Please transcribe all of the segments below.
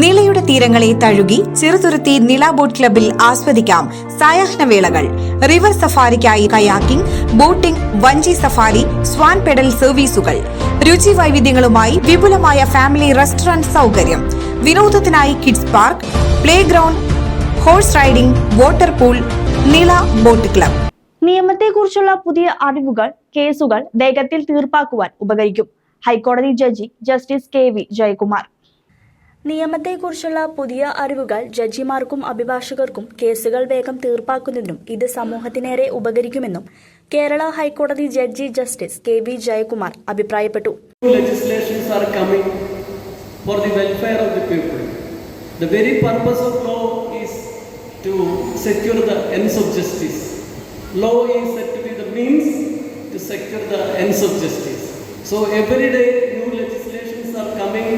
നിളയുടെ തീരങ്ങളെ തഴുകി ചെറുതുരുത്തി നില ബോട്ട് ക്ലബിൽ ആസ്വദിക്കാം സായാഹ്ന വേളകൾ. റിവർ സഫാരിക്കായി കയാക്കിംഗ് ബോട്ടിംഗ് വഞ്ചി സഫാരി സ്വാൻ പെഡൽ സർവീസുകൾ. രുചി വൈവിധ്യങ്ങളുമായി വിപുലമായ ഫാമിലി റെസ്റ്റോറന്റ് സൗകര്യം. വിനോദത്തിനായി kids park play ground horse riding water pool Nila boat club. നിയമത്തെക്കുറിച്ചുള്ള പുതിയ അറിവുകൾ കേസുകൾ വേഗത്തിൽ തീർപ്പാക്കുവാൻ ഉപകരിക്കും. ഹൈക്കോടതി judge justice K V Jayakumar. നിയമത്തെക്കുറിച്ചുള്ള പുതിയ അറിവുകൾ ജഡ്ജിമാർക്കും അഭിഭാഷകർക്കും കേസുകൾ വേഗം തീർപ്പാക്കുന്നതിനും ഇത് സമൂഹത്തിനേറെ ഉപകരിക്കുമെന്നും കേരള ഹൈക്കോടതി judge justice K V Jayakumar അഭിപ്രായപ്പെട്ടു for the welfare of the people. The very purpose of law is to secure the ends of justice. Law is said to be the means to secure the ends of justice. So every day new legislations are coming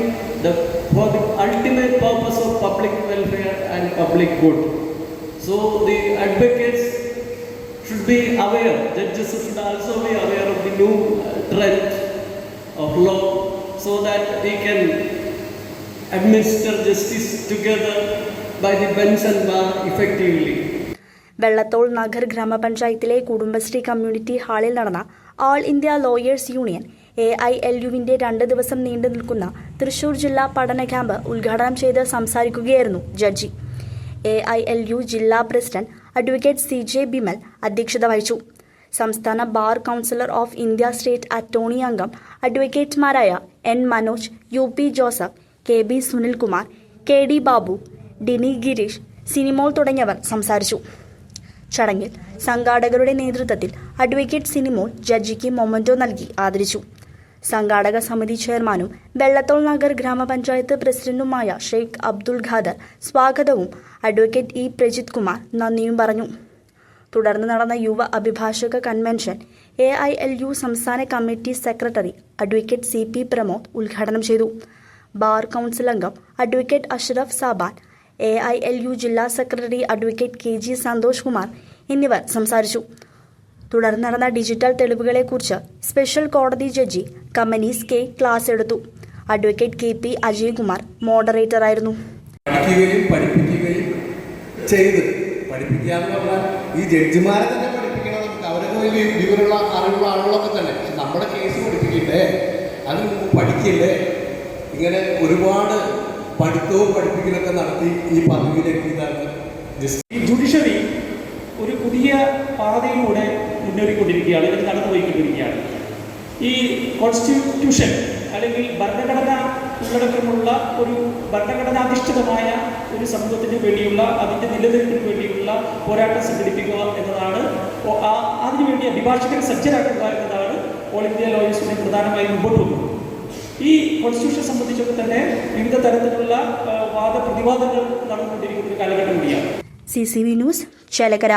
the, for the ultimate purpose of public welfare and public good. So the advocates should be aware, judges should also be aware of the new uh, trend of law so that we can administer justice together by the bench and bar effectively. Vallathol Nagar ഗ്രാമപഞ്ചായത്തിലെ Kudumbashree community ഹാളിൽ നടന്ന all India lawyers union A I L യുവിന്റെ രണ്ട് ദിവസം നീണ്ടു നിൽക്കുന്ന തൃശൂർ ജില്ലാ പഠന camp ഉദ്ഘാടനം ചെയ്ത് സംസാരിക്കുകയായിരുന്നു judge A I L U ജില്ലാ president advocate C J Bimal അധ്യക്ഷത വഹിച്ചു. സംസ്ഥാന bar councillor of India state attorney അംഗം അഡ്വക്കേറ്റ്മാരായ N Manoj U P Joseph K B Sunilkumar K D Babu Dini Girish Sinimol തുടങ്ങിയവർ സംസാരിച്ചു. ചടങ്ങിൽ സംഘാടകരുടെ നേതൃത്വത്തിൽ അഡ്വക്കേറ്റ് സിനിമോൾ ജഡ്ജിക്ക് മൊമന്റോ നൽകി ആദരിച്ചു. സംഘാടക സമിതി ചെയർമാനും വെള്ളത്തോൾ നഗർ ഗ്രാമപഞ്ചായത്ത് പ്രസിഡന്റുമായ ഷെയ്ഖ് അബ്ദുൾ ഖാദർ സ്വാഗതവും. അഡ്വക്കേറ്റ് ഇ പ്രജിത് കുമാർ നന്ദിയും പറഞ്ഞു. തുടർന്ന് നടന്ന യുവ അഭിഭാഷക convention A I L U സംസ്ഥാന committee secretary advocate C P Pramod ഉദ്ഘാടനം ചെയ്തു. ബാർ കൗൺസിൽ അംഗം advocate Ashraf Saban A I L U ജില്ലാ secretary advocate K G Santhosh Kumar എന്നിവർ സംസാരിച്ചു. തുടർന്ന് നടന്ന ഡിജിറ്റൽ തെളിവുകളെക്കുറിച്ച് സ്പെഷ്യൽ കോടതി ജഡ്ജി കമ്മനീസ് കെ ക്ലാസ് എടുത്തു. അഡ്വക്കേറ്റ് കെ പി അജയ്കുമാർ പഠിക്കുകയും പഠിപ്പിക്കുകയും ചെയ്ത് പഠിപ്പിക്കുക ഈ ജഡ്ജിമാരെ തന്നെ പഠിപ്പിക്കണം അവരൊക്കെ വലിയ വിവരമുള്ള അറിവുള്ള ആളുകളൊക്കെ തന്നെ. പക്ഷെ നമ്മുടെ കേസ് പഠിപ്പിക്കണ്ടേ? അതിന് പഠിക്കില്ലേ? ഇങ്ങനെ ഒരുപാട് പഠിത്തവും പഠിപ്പിക്കലൊക്കെ നടത്തി ഈ പദവിയിലേക്ക് ഇതാണ് ജസ്റ്റ് ഈ ജുഡീഷ്യറി ഒരു പുതിയ പാതയിലൂടെ മുന്നേറിക്കൊണ്ടിരിക്കുകയാണ് അല്ലെങ്കിൽ നടന്നുപോയിക്കൊണ്ടിരിക്കുകയാണ്. ഈ കോൺസ്റ്റിറ്റ്യൂഷൻ അല്ലെങ്കിൽ ഭരണഘടന ഉള്ളടക്കമുള്ള ഒരു ഭരണഘടനാധിഷ്ഠിതമായ ഒരു സമൂഹത്തിന് വേണ്ടിയുള്ള അതിന്റെ നിലനിൽപ്പിന് വേണ്ടിയുള്ള പോരാട്ടം സംഘടിപ്പിക്കുക എന്നതാണ് അതിനുവേണ്ടി അഭിഭാഷകരെ സജ്ജരാക്കുക എന്നതാണ് ഓൾ ഇന്ത്യ ലോയേഴ്സിനെ പ്രധാനമായും മുമ്പോട്ട് പോകുന്നത്. ഈ കോൺസ്റ്റിറ്റ്യൂഷൻ സംബന്ധിച്ചൊക്കെ തന്നെ വിവിധ തരത്തിലുള്ള വാദ വാദപ്രതിവാദങ്ങൾ നടന്നുകൊണ്ടിരിക്കുന്ന ഒരു കാലഘട്ടം കൂടിയാണ്. C C V news Chelakkara.